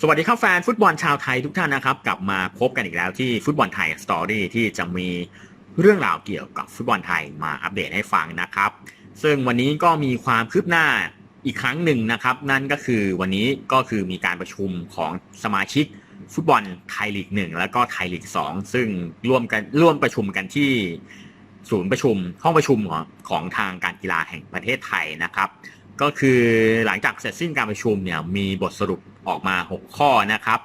สวัสดีครับแฟนฟุตบอลชาวไทยทุกท่านนะครับ กลับมาพบกันอีกแล้วที่ฟุตบอลไทยสตอรี่ที่จะมีเรื่องราวเกี่ยวกับฟุตบอลไทยมาอัปเดตให้ฟังนะครับ ซึ่งวันนี้ก็มีความคืบหน้าอีกครั้งหนึ่งนะครับ นั่นก็คือวันนี้ก็คือมีการประชุมของสมาชิกฟุตบอลไทยลีกหนึ่งแล้วก็ไทยลีกสองซึ่งร่วมกันร่วมประชุมกันที่ศูนย์ประชุมห้องประชุมของของทางการกีฬาแห่งประเทศไทยนะครับ ก็คือหลังจากเสร็จสิ้นการประชุมเนี่ยมีบทสรุปออกมา 6 ข้อนะครับ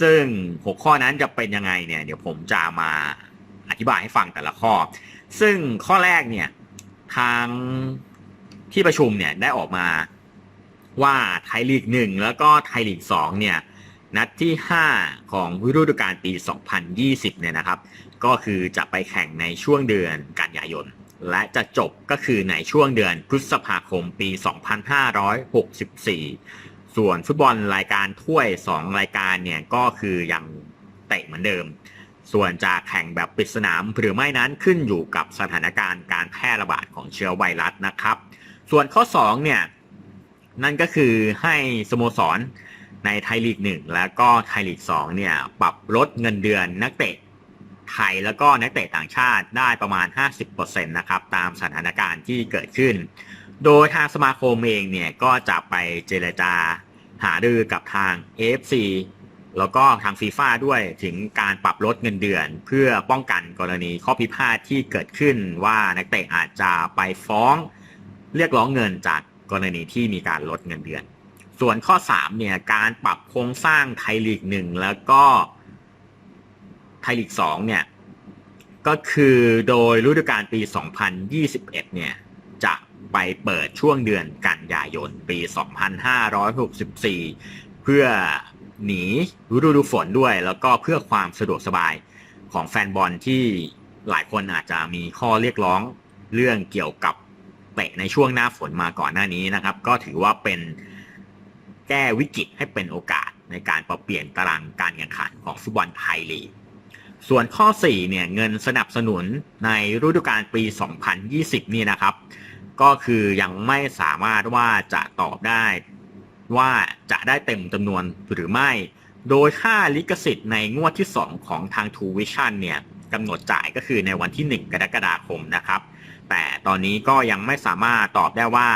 ซึ่ง 6 ข้อนั้นจะเป็นยังไงเนี่ยเดี๋ยวผมจะมาอธิบายให้ฟังแต่ละข้อ ซึ่งข้อแรกเนี่ยทางที่ประชุมเนี่ยได้ออกมาว่าไทยลีก1แล้วก็ไทยลีก2เนี่ยนัดที่ 5 ของฤดูกาลปี 2020 เนี่ยนะครับ ก็คือจะไปแข่งในช่วงเดือนกันยายน และจะจบก็คือในช่วงเดือนพฤษภาคมปี 2564 ส่วนฟุตบอลรายการถ้วย 2 รายการเนี่ยก็คือยังเตะเหมือนเดิม ส่วนจะแข่งแบบปิดสนามหรือไม่นั้นขึ้นอยู่กับสถานการณ์การแพร่ระบาดของเชื้อไวรัสนะครับ ส่วนข้อ 2 เนี่ยนั่นก็คือให้สโมสรในไทยลีก 1 แล้วก็ไทยลีก 2 เนี่ยปรับลดเงินเดือนนักเตะ ไทยแล้วก็นักเตะต่างชาติได้ประมาณ 50%นะครับตามสถานการณ์ที่เกิดขึ้น โดยทางสมาคมเองเนี่ยก็จะไปเจรจาหารือกับทาง AFC แล้วก็ทางฟีฟ่าด้วยถึงการปรับลดเงินเดือน เพื่อป้องกันกรณีข้อพิพาทที่เกิดขึ้นว่านักเตะอาจจะไปฟ้องเรียกร้องเงินจากกรณีที่มีการลดเงินเดือน ส่วนข้อ3เนี่ยการปรับโครงสร้างไทยลีก1แล้วก็ ไทยลีก2เนี่ย ก็คือโดยฤดูกาลปี 2021 เนี่ย จะไปเปิดช่วงเดือนกันยายนปี 2564 เพื่อหนีฤดูฝนด้วย แล้วก็เพื่อความสะดวกสบายของแฟนบอลที่หลายคนอาจจะมีข้อเรียกร้องเรื่องเกี่ยวกับเตะในช่วงหน้าฝนมาก่อนหน้านี้นะครับ ก็ถือว่าเป็นแก้วิกฤตให้เป็นโอกาสในการปรับเปลี่ยนตารางการแข่งขันของฟุตบอลไทยลีก ส่วนข้อ4เนี่ยเงินสนับสนุนในฤดูกาลปี 2020 นี่นะครับ ก็คือยังไม่สามารถว่าจะตอบได้ว่าจะได้เต็มจำนวนหรือไม่ โดยค่าลิขสิทธิ์ในงวดที่ 2 ของทาง t ูวิชั่นเนี่ยกำหนดจ่ายก็คือในวันที่ 1 กรกฎาคมนะครับ แต่ตอนนี้ก็ยังไม่สามารถตอบได้ว่า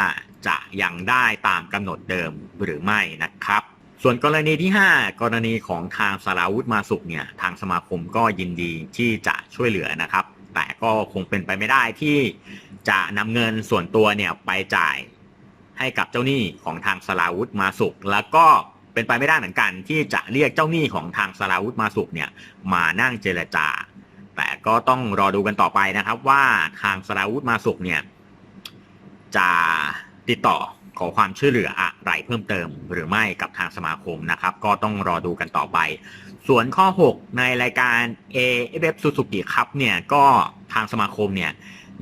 จะยังได้ตามกำหนดเดิมหรือไม่นะครับ ส่วนกรณีที่ 5 กรณีของทางสราวุธมาสุกเนี่ยทางสมาคมก็ยินดีที่จะช่วยเหลือนะครับ แต่ก็คงเป็นไปไม่ได้ที่จะนำเงินส่วนตัวเนี่ยไปจ่ายให้กับเจ้าหนี้ของทางสราวุธมาสุกแล้วก็เป็นไปไม่ได้เหมือนกัน ที่จะเรียกเจ้าหนี้ของทางสราวุธมาสุกเนี่ยมานั่งเจรจา แต่ก็ต้องรอดูกันต่อไปนะครับว่าทางสราวุธมาสุกเนี่ยจะติดต่อขอความช่วยเหลืออะ ไรเพิ่มเติมหรือไม่กับทางสมาคมนะครับ ก็ต้องรอดูกันต่อไป ส่วนข้อ 6 ในรายการ AFF Suzuki ครับเนี่ยก็ทางสมาคมเนี่ย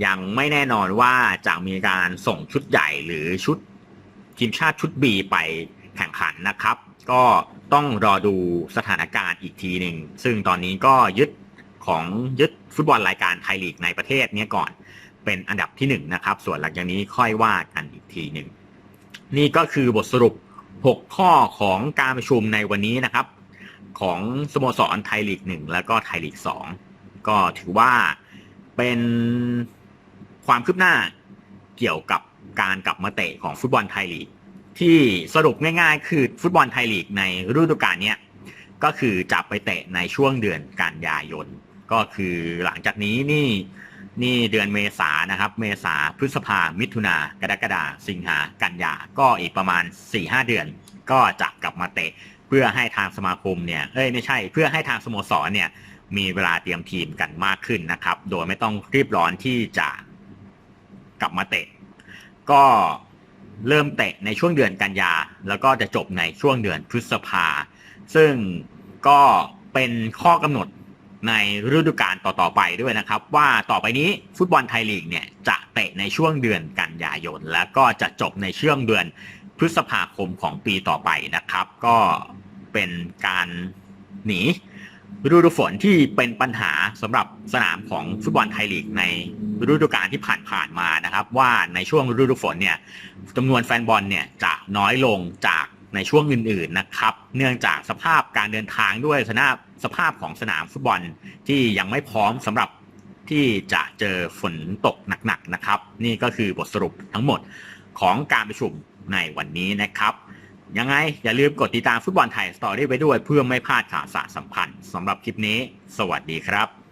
ยังไม่แน่นอนว่าจะมีการส่งชุดใหญ่หรือชุดทีมชาติชุด B ไปแข่งขันนะครับ ก็ต้องรอดูสถานการณ์อีกทีหนึ่งซึ่งตอนนี้ก็ยึดของยึดฟุตบอลรายการไทยลีกในประเทศนี้ก่อน เป็นอันดับที่1นนะครับส่วนหลังจากนี้ค่อยว่ากันอีกทีหนึ่ง นี่ก็คือบทสรุป 6 ข้อของการประชุมในวันนี้นะครับ ของสโมสรไทยลีก1แล้วก็ไทยลีก2ก็ถือว่าเป็นความคืบหน้าเกี่ยวกับการกลับมาเตะของฟุตบอลไทยลีก ที่สรุปง่ายๆ คือฟุตบอลไทยลีกในฤดูกาลนี้ก็คือจะไปเตะในช่วงเดือนกันยายน ก็คือหลังจากนี้นี่ นี่เดือนเมษานะครับ เมษาพฤษภา มิถุนากรกฎาสิงหากันยา ก็อีกประมาณ 4-5 เดือน ก็จะกลับมาเตะ เพื่อให้ทางสมาคมเนี่ย เอ้ยไม่ใช่ เพื่อให้ทางสโมสรเนี่ย มีเวลาเตรียมทีมกันมากขึ้นนะครับ โดยไม่ต้องรีบร้อนที่จะกลับมาเตะ ก็เริ่มเตะในช่วงเดือนกันยา แล้วก็จะจบในช่วงเดือนพฤษภา ซึ่งก็เป็นข้อกำหนด ในฤดูกาลต่อๆไปด้วยนะครับ ว่าต่อไปนี้ฟุตบอลไทยลีกเนี่ยจะเตะในช่วงเดือนกันยายน แล้วก็จะจบในช่วงเดือนพฤษภาคมของปีต่อไปนะครับ ก็เป็นการหนีฤดูฝนที่เป็นปัญหาสำหรับสนามของฟุตบอลไทยลีกในฤดูกาลที่ผ่านๆมานะครับ ว่าในช่วงฤดูฝนเนี่ยจำนวนแฟนบอลเนี่ยจะน้อยลงจาก ในช่วงอื่นๆนะครับ เนื่องจากสภาพการเดินทางด้วยสภาสภาพของสนามฟุตบอลที่ยังไม่พร้อมสำหรับที่จะเจอฝนตกหนักๆนะครับ นี่ก็คือบทสรุปทั้งหมดของการประชุมในวันนี้นะครับยังไง อย่าลืมกดติดตามฟุตบอลไทยสตอรี่ไว้ด้วยเพื่อไม่พลาดข่าวสารสำคัญสำหรับคลิปนี้ สวัสดีครับ